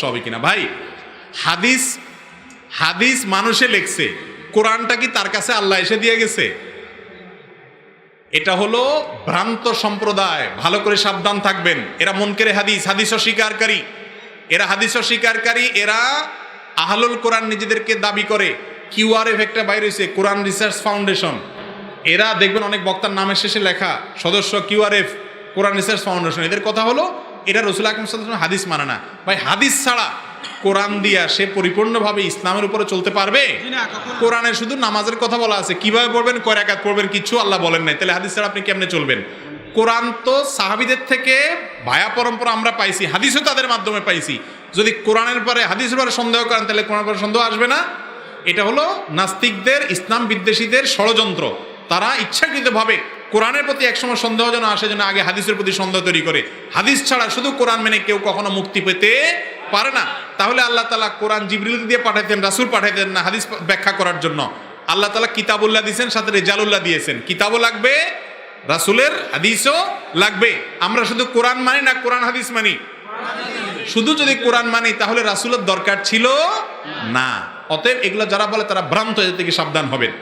হবে কিনা? ভাই, হাদিস হাদিস মানুষে লেখছে। কোরআনটা কি তার কাছে আল্লাহ এসে দিয়ে গেছে? এটা হলো ভ্রান্ত সম্প্রদায়। ভালো করে সাবধান থাকবেন। এরা মনকেরে হাদিস হাদিস অস্বীকারী। এরা হাদিস অস্বীকারী, এরা আহলুল কোরআন নিজেদেরকে দাবি করে। কিউআরএফ একটা বাইরে হয়েছে, কোরআন রিসার্চ ফাউন্ডেশন। এরা, দেখবেন অনেক বক্তার নামের শেষে লেখা, সদস্য কিউআরএফ কোরআন রিসার্চ ফাউন্ডেশন। এদের কথা হলো এটা রসুল আকরম হাদিস মানে না। ভাই হাদিস ছাড়া কোরআন দিয়া সে পরিপূর্ণভাবে ইসলামের উপরে চলতে পারবে? কোরআনে শুধু নামাজের কথা বলা আছে। কীভাবে পড়বেন কয় রাকাত পড়বেন কিছু আল্লাহ বলেন নাই। তাহলে হাদিস ছাড়া আপনি কেমনে চলবেন? কোরআন তো সাহাবিদের থেকে ভায়া পরম্পরা আমরা পাইছি হাদিসও তাদের মাধ্যমে পাইছি। যদি কোরআনের পরে হাদিসের পরে সন্দেহ করেন তাহলে কোরআন পরে সন্দেহ আসবে না। এটা হলো নাস্তিকদের ইসলাম বিদ্বেষীদের ষড়যন্ত্র। তারা ইচ্ছাকৃতভাবে কোরআনের প্রতি একসময় সন্দেহ যেন আসে যেন আগে হাদিসের প্রতি সন্দেহ তৈরি করে। হাদিস ছাড়া শুধু কোরআন মেনে কেউ কখনো মুক্তি পেতে পারে না। তাহলে আল্লাহ তালা কোরআন জিবরিল দিয়ে পাঠাইতেন, রাসুল পাঠাইতেন না হাদিস ব্যাখ্যা করার জন্য। আল্লাহ তালা কিতাবুল্লাহ দিয়েছেন, সাথে রেজালুল্লাহ দিয়েছেন। কিতাবও লাগবে, রাসুলের হাদিসও লাগবে। আমরা শুধু কোরআন মানি না কোরআন হাদিস মানি? শুধু যদি কোরআন মানি, তাহলে রাসুলের দরকার ছিল না। অতএব এগুলো যারা বলে তারা ভ্রান্ত এদের থেকে সাবধান হবেন।